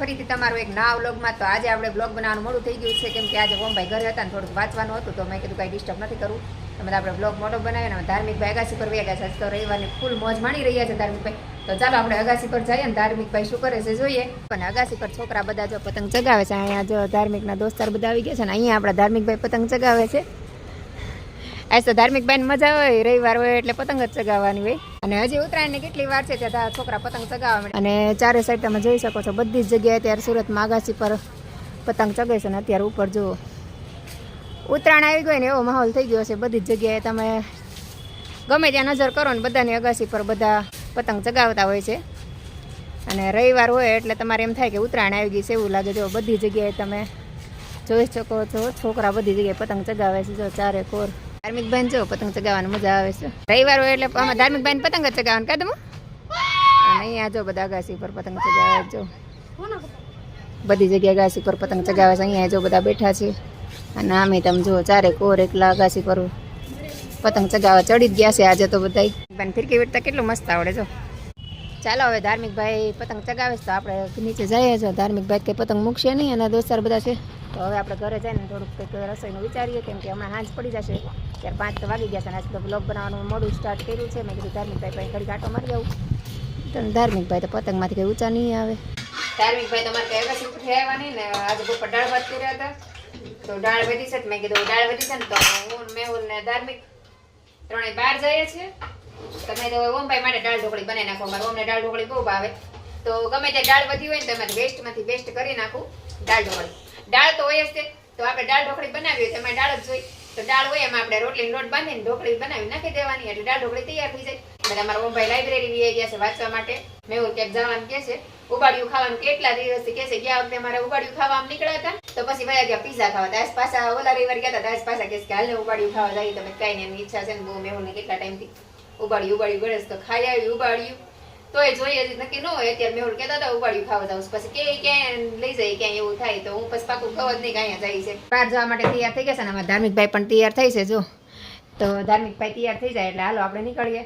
ફરીથી તમારું એક નવા વ્લોગમાં તો આજે આપણે બ્લોગ બનાવવાનું મોડું થઈ ગયું છે. કેમ કે આજે ઓમભાઈ ઘરે હતા ને થોડુંક વાંચવાનું હતું, તો મેં કીધું કાંઈ ડિસ્ટર્બ નથી કરવું. તમે આપણે બ્લોગ મોટો બનાવ્યો અને ધાર્મિક ભાઈ અગાસી પર વ્યા ગયા છે તો રવિવારની ફૂલ મોજ માણી રહ્યા છે ધાર્મિક ભાઈ. તો ચાલો આપણે અગાસી પર જઈએ ને ધાર્મિક ભાઈ શું કરે છે જોઈએ. પણ અગાસી પર છોકરા બધા જો પતંગ ચગાવે છે. અહીંયા જો ધાર્મિકના દોસ્તાર બધા આવી ગયા છે ને અહીંયા આપણા ધાર્મિક ભાઈ પતંગ ચગાવે છે. આજ તો ધાર્મિક ભાઈને મજા હોય, રવિવાર હોય એટલે પતંગ જ ચગાવવાની હોય. અને હજી ઉત્તરાયણની કેટલી વાર છે ત્યાં છોકરા પતંગ ચગાવવા માંડે. અને ચારે સાઈડ તમે જોઈ શકો છો, બધી જ જગ્યાએ અત્યારે સુરતમાં આગાસી પર પતંગ ચગે છે ને અત્યારે ઉપર જુઓ ઉત્તરાયણ આવી ગયો ને એવો માહોલ થઈ ગયો છે બધી જગ્યાએ તમે ગમે ત્યાં નજર કરો ને બધાની અગાસી પર બધા પતંગ ચગાવતા હોય છે અને રવિવાર હોય એટલે તમારે એમ થાય કે ઉત્તરાયણ આવી ગઈ છે એવું લાગે જો બધી જગ્યાએ તમે જોઈ શકો છો, છોકરા બધી જગ્યાએ પતંગ ચગાવે છે, જો ચારે કોર ધાર્મિક બેન જો પતંગ ચગાવવાની મજા આવે છે. રવિવાર હોય એટલે આમાં ધાર્મિક બેન પતંગ જ ચગાવવાનું કાદમ અને અહીંયા જો બધા અગાસી પર પતંગ ચગાવે જો. બધી જગ્યાએ અગાસી પર પતંગ ચગાવે છે, અહીંયા જો બધા બેઠા છે. અને આમે તમે જો ચારે કોર એકલા અગાસી પર પતંગ ચગાવવા ચડી જ ગયા છે આજે તો બધા બેન ફિરકી વીટતા કેટલું મસ્ત આવડે, જો. ચાલો, હવે ધાર્મિક ભાઈ પતંગ ચગાવે છે, તો આપણે નીચે જઈએ છીએ. ધાર્મિક ભાઈ કંઈ પતંગ મૂકશે નહીં અને દોસ્તાર બધા છે. તો હવે આપણે ઘરે જઈને થોડુંક કંઈક રસોઈનું વિચારીએ, કેમ કે હમણાં સાંજ પડી જશે. ત્યારે પાંચ તો વાગી ગયા છે અને આજ તો બ્લોગ બનાવવાનું મોડું સ્ટાર્ટ કર્યું છે. મેં કીધું ધાર્મિક ભાઈ ભાઈ ઘડી કાંટો મારી આવું. તો ધાર્મિક ભાઈ તો પતંગમાંથી કંઈ ઊંચા નહીં આવે. ધાર્મિક ભાઈ તમારે અગાસી ઉઠી આવ્યા નહીં ને, આજે બપોર દાળ ભાત કર્યા હતા. તો દાળ વધી છે મેં કીધું દાળ વધી છે ને તો હું મેહુલ ને ધાર્મિક ત્રણેય બહાર જઈએ છીએ. તમે તો ઓમભાઈ માટે દાળ ઢોકળી બનાવી નાખો. મારે ઓમને દાળ ઢોકળી બહુ ભાવે. તો ગમે તે દાળ વધી હોય ને તો એમાંથી બેસ્ટમાંથી બેસ્ટ કરી નાખું દાળ ઢોકળી. દાળ તો હોય જ તે આપણે દાળ ઢોકળી બનાવી હોય તો એમાં દાળ જ જોઈ તો દાળ હોય એમાં આપણે રોટલીનો લોટ બાંધીને ઢોકળી બનાવી નાખી દેવાની. એટલે દાળ ઢોકળી તૈયાર થઈ જાય. બધા અમારા ઓમભાઈ લાઇબ્રેરી લઈ ગયા છે વાંચવા માટે. મેં એવું ક્યાંક જવાનું કે છે. ઉબાડિયું ખાવાનું કેટલા દિવસથી કે છે. ગયા વખતે મારે ઉબાડિયું ખાવા આમ નીકળ્યા હતા. તો પછી ભાઈ ગયા પીઝા ખાવા દાસ પાછા ઓલા રવિવાર ગયા હતા. દાસ પાછા કે હાલ ને ઉબાડિયું ખાવા જાય તમે કઈ ને ઈચ્છા છે ને બહુ મેં કેટલા ટાઈમથી ઉબાડ્યું ઉબાડ્યું ગણેશ તો ખાઈ આવ્યું ઉબાડ્યું. તોય જોઈએ હજી નક્કી ન હોય, અત્યારે મેહુલ કહેતા હતા, ઉબાડ્યું ખાવા જાઉં પછી કે ક્યાંય લઈ જાય, ક્યાંય એવું થાય, તો હું પછી પાકું કહું જ નહીં કે જાય છે. બહાર જવા માટે તૈયાર થઈ ગયા છે ને, અમારા ધાર્મિકભાઈ પણ તૈયાર થઈ છે, જો. તો ધાર્મિકભાઈ તૈયાર થઈ જાય એટલે હાલો, આપણે નીકળીએ.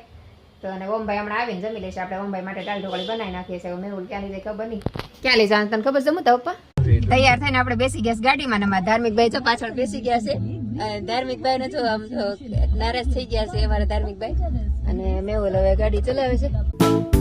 તો અને ઓમભાઈ હમણાં આવીને જમી લેશે આપણે ઓમભાઈ માટે ડાલ ઢોકળી બનાવી નાખીએ છીએ. મેહુલ ક્યાં લઈ જાય, ખબર નહીં. ક્યાં લઈ જવાનું તને ખબર જમું તો પપ્પા? તૈયાર થઈને આપણે બેસી ગયા છે ગાડીમાં ને, અમારા ધાર્મિકભાઈ જો પાછળ બેસી ગયા છે. ધાર્મિકભાઈ ને જો આમ નારાજ થઈ ગયા છે અમારા ધાર્મિકભાઈ. અને મેહુલ હવે ગાડી ચલાવે છે.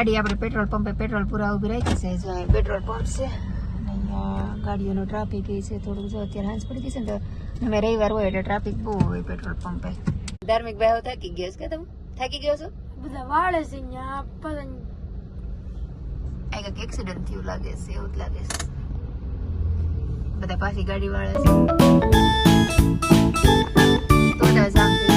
ગાડી આપણે પેટ્રોલ પંપે પેટ્રોલ પૂરા ઊભી રાખી છે જો પેટ્રોલ પંપ છે. અહીંયા ગાડીઓનો ટ્રાફિક એ છે થોડુંક જો અત્યારે હાંજ પડી ગઈ છે ને તો અમે રવિવાર હોય એટલે ટ્રાફિક બહુ હોય પેટ્રોલ પંપે. ધાર્મિક ભાઈ થાકી ગયો છે કે તમે? થાકી ગયો છો? બધા વાળે છે અહીંયા કંઈક એક્સિડન્ટ થયું લાગે છે એવું જ લાગે છે. બધા પાછી ગાડી વાળા છે. તો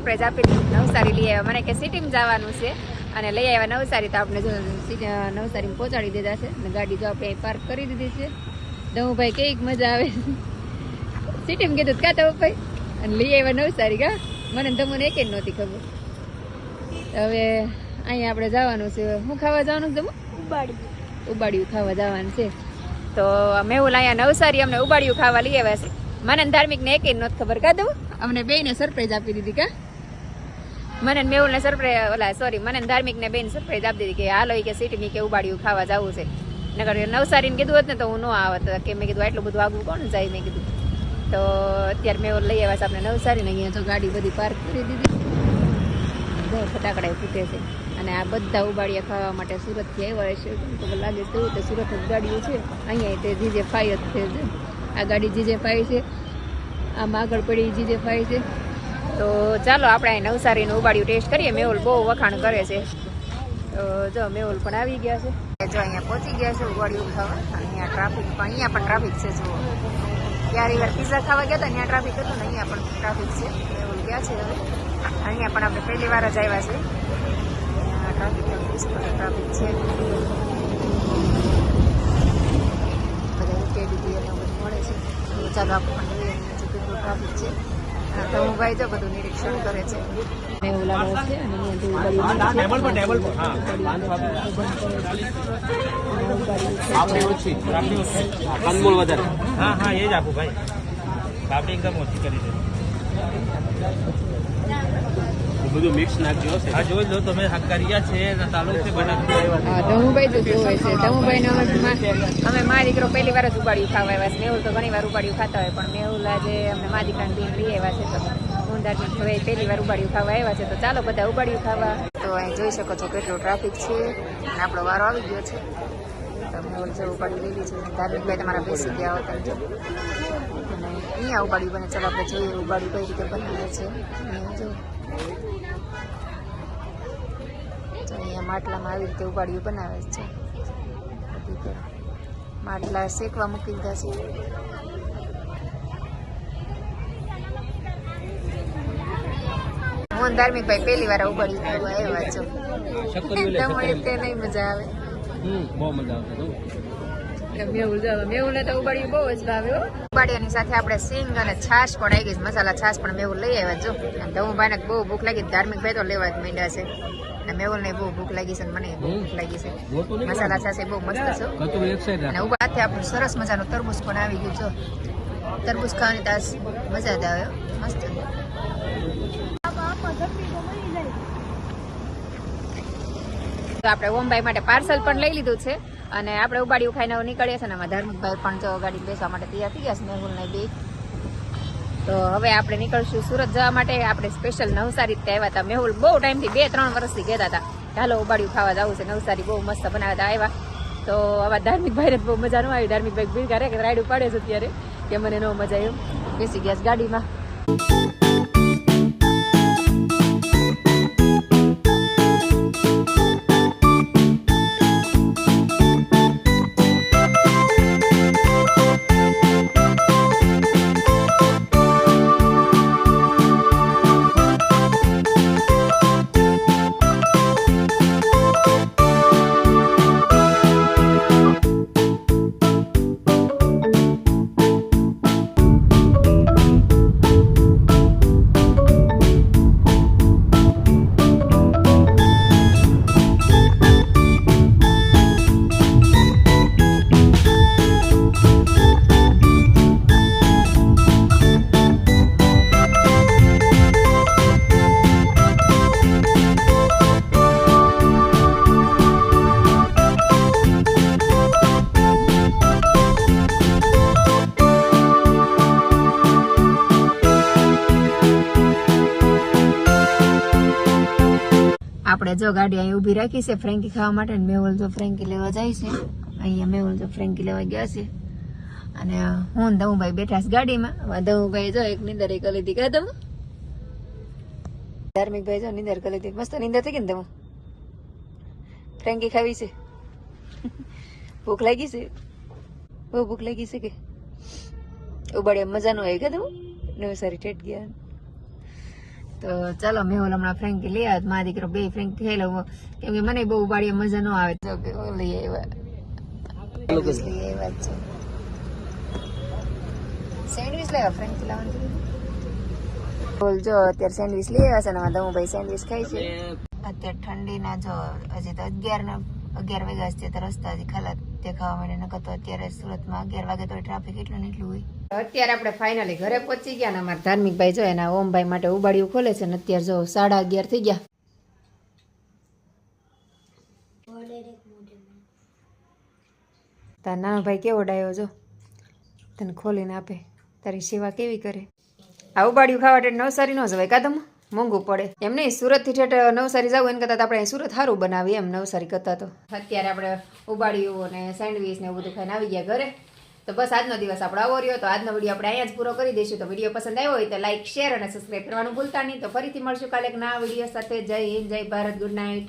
અમને આપી નવસારી લઈ આવ્યા. મને કે સિટીમાં જવાનું છે અને લઈ આવ્યા નવસારી તો આપણે નવસારીમાં પહોંચાડી દીધા છે અને ગાડી જો આપણે પાર્ક કરી દીધી છે. દમુભાઈ કેવીક મજા આવે. સિટીમાં કીધું કા તો ભાઈ અને લઈ આવ્યા નવસારી કા મને તમને જ નહોતી ખબર. હવે અહીંયા આપણે જવાનું છે. હું ખાવા જવાનું છે ઉબાડ્યું. ઉબાડ્યું ખાવા જવાનું છે. તો મેહુલ અહીંયા નવસારી અમને ઉબાડ્યું ખાવા લઈ આવ્યા છે. મને ધાર્મિકને ધાર્મિકને જ નથી ખબર. કા દઉં અમને બેને સરપ્રાઈઝ આપી દીધી કા? મને ને મેહુલને સરપ્રાઈઝ ઓલા સોરી મને ને ધાર્મિકને બેન સરપ્રાઈઝ આપી દીધી કે, હાલો કે સિટીની કે ઉબાડ્યું ખાવા જવું છે. નગર નવસારીને કીધું હોત ને તો હું ન આવત કે મેં કીધું, આટલું બધું આગું કોણ જાય? મેં કીધું. તો અત્યારે મેહુલ લઈ આવ્યા છે આપણે નવસારી ને અહીંયા તો ગાડી બધી પાર્ક કરી દીધી જો ફટાકડા ફૂટે છે. અને આ બધા ઉબાડિયા ખાવા માટે સુરતથી આવ્યા છે તો લાગે એવું તો સુરત જ ગાડીઓ છે. અહીંયા તે જીજે ફાઈ જ છે. આ ગાડી જીજે ફાઈ છે. આમ આગળ પડી જીજે ફાઈ છે. તો ચાલો આપણે અહીં નવસારીનું ઉબાડિયું ટેસ્ટ કરીએ. મેહુલ બહુ વખાણ કરે છે. તો જો મેહુલ પણ આવી ગયા છે. જો અહીંયા પહોંચી ગયા છે ઉબાડિયું ખાવા. અહીંયા ટ્રાફિક પણ અહીંયા પણ ટ્રાફિક છે, જુઓ. ત્યારે વાર પીઝા ખાવા ગયા હતા, ત્યાં ટ્રાફિક હતું ને અહીંયા પણ ટ્રાફિક છે. મેહુલ ગયા છે હવે. અહીંયા પણ આપણે પહેલી વાર જ આવ્યા છે. ટ્રાફિક છે, બધા બધું મળે છે. ચાલો આપણે પણ જોઈએ, અહીંયા હજી કેટલું ટ્રાફિક છે. તો ભાઈ જો બધું નિરીક્ષણ કરે છે. કંદમૂળ વધારે હા હા, એ જ આપું ભાઈ. બાપડી એકદમ ઓછી કરી દે. બધું મિક્સ નાખજો આ જોઈ લો તમે હક્કારિયા છે અને તાલુક ધમુભાઈ તો જોવે છે. ધમુભાઈને અમે મા- અમે મા દીકરો પહેલી વાર જ ઉપાડ્યું ખાવા આવ્યા છે. મેહુલ તો ઘણી વાર ઉપાડ્યું ખાતા હોય પણ મેહુલ આજે અમે મા દીકરાને બેન લઈ આવ્યા છે તો ઊંધાની પહેલી વાર ઉપાડ્યું ખાવા આવ્યા છે. તો ચાલો બધા ઉપાડ્યું ખાવા. તો અહીં જોઈ શકો છો કેટલો ટ્રાફિક છે. અને આપણો વારો આવી ગયો છે. તો મેહુલ ઉપાડી લીધું છે. ધાર્મિકભાઈ તમારા બેસી ગયા હતા. જો અને અહીંયા ઉપાડ્યું બને ચાલો આપણે જોઈએ ઉપાડ્યું કઈ રીતે બનાવે છે. અહીંયા જો તો અહીંયા માટલામાં આવી રીતે ઉબાડિયું બનાવે છે. બધી માટલા શેકવા મૂકી દીધા છે. હું ધાર્મિક ભાઈ પહેલી વાર ઉબાડિયું આવ્યા છો. તમને તે નહીં મજા આવે. બહુ મજા આવશે મેહુલ જો મેહુલને તો ઉબાડ્યું બહુ જ ઉબાડિયાની સાથે આપણે સિંગ અને છાશ પણ આવી ગઈ મસાલા છાશ પણ મેહુલ લઈ આવ્યા જો અને ધમુભાઈને બહુ ભૂખ લાગી ધાર્મિક ભાઈ તો લેવા જ માંડ્યા છે. અને મેહુલને બહુ ભૂખ લાગી છે મને ભૂખ લાગી છે. મસાલા છાશ બહુ મસ્ત છે અને ઊભા હાથે આપણું સરસ મજાનું તરબૂચ પણ આવી ગયું જો તરબૂચ ખાવાની તાસ મજા જ આવે. મસ્ત તો આપણે ઓમભાઈ માટે પાર્સલ પણ લઈ લીધું છે. અને આપણે ઉબાડિયું ખાઈને નીકળીએ છીએ ને એમાં ધાર્મિકભાઈ પણ જો ગાડી બેસવા માટે તૈયાર થઈ ગયા છે મેહુલને બી. તો હવે આપણે નીકળશું સુરત જવા માટે. આપણે સ્પેશિયલ નવસારી જ આવ્યા હતા મેહુલ બહુ ટાઈમથી બે, ત્રણ વર્ષથી કહેતા હતા ચાલો ઉબાડિયું ખાવા જવું છે. નવસારી બહુ મસ્ત બનાવતા આવ્યા. તો આવા ધાર્મિક ભાઈને બહુ મજા ન આવી. ધાર્મિક ભાઈ બિલ કરે કે રાઈડ ઉપાડે છે અત્યારે, કે મને ન મજા આવ્યું બેસી ગયા છે ગાડીમાં. આપણે જો ગાડી અહીં ઊભી રાખી છે, ફ્રેન્કી ખાવા માટે મેહુલ જો ફ્રેન્કી લેવા જાય છે. અહીંયા મેહુલ જો ફ્રેન્કી લેવા ગયા છે. અને હું ને દમુભાઈ બેઠા છે ગાડીમાં. હવે દમુભાઈ જો એક નીંદર એક લીધી કે ધાર્મિક ધાર્મિકભાઈ જો નીંદર કરી લીધી મસ્ત નીંદર થઈ ગઈ ને દમુ ફ્રેન્કી ખાવી છે. ભૂખ લાગી છે? બહુ ભૂખ લાગી છે કે? ઉબાડે મજાનું આવી ગયા દમુ નવસારી ઠેઠ ગયા. તો ચાલો મેહુલ હમણાં ફ્રેન્કી લઈ આવ્યો મારા દીકરો બે ફ્રેન્કી ખાઈ લઉં કેમ કે મને બહુ ઉબાડીએ મજા ન આવે. તો કે લઈ આવ્યા. સેન્ડવિચ લેવા ફ્રેન્કી લાવવાની બોલ જો અત્યારે સેન્ડવિચ લઈ આવ્યા છે ને દમુભાઈ સેન્ડવિચ ખાય છે. અત્યારે ઠંડીના જો હજી તો અગિયાર ના અગિયાર વાગ્યા છે તો રસ્તા ખાલા દેખાવા માંડે નકર તો અત્યારે સુરતમાં અગિયાર વાગે તો ટ્રાફિક એટલું ને એટલું હોય. અત્યારે આપણે ફાઇનલી ઘરે પહોંચી ગયા ને અમારા ધાર્મિકભાઈ જો એના ઓમભાઈ માટે ઉબાડિયું ખોલે છે ને અત્યારે જો સાડા અગિયાર થઈ ગયા. તાર નાનો ભાઈ કેવો ડાયો જો? તને ખોલીને આપે. તારી સેવા કેવી કરે? આ ઉબાડિયું ખાવા માટે નવસારી ન જવાય કાદમ મોંઘું પડે. એમ નહીં, સુરતથી ઠેઠ નવસારી જવું એને કરતાં આપણે સુરત સારું બનાવીએ એમ નવસારી કરતાં તો. અત્યારે આપણે ઉબાડિયું અને સેન્ડવીચ ને એવું બધું ખાઈને આવી ગયા ઘરે. તો બસ આજનો દિવસ આપણો આવો રહ્યો. તો આજનો વીડિયો આપણે અહીંયા જ પૂરો કરી દઈશું. તો વીડિયો પસંદ આવ્યો હોય તો લાઇક શેર અને સબસ્ક્રાઈબ કરવાનું ભૂલતા નહીં. તો ફરીથી મળશું કાલે નવા વીડિયો સાથે. જય હિન્દ, જય ભારત, ગુડ નાઇટ.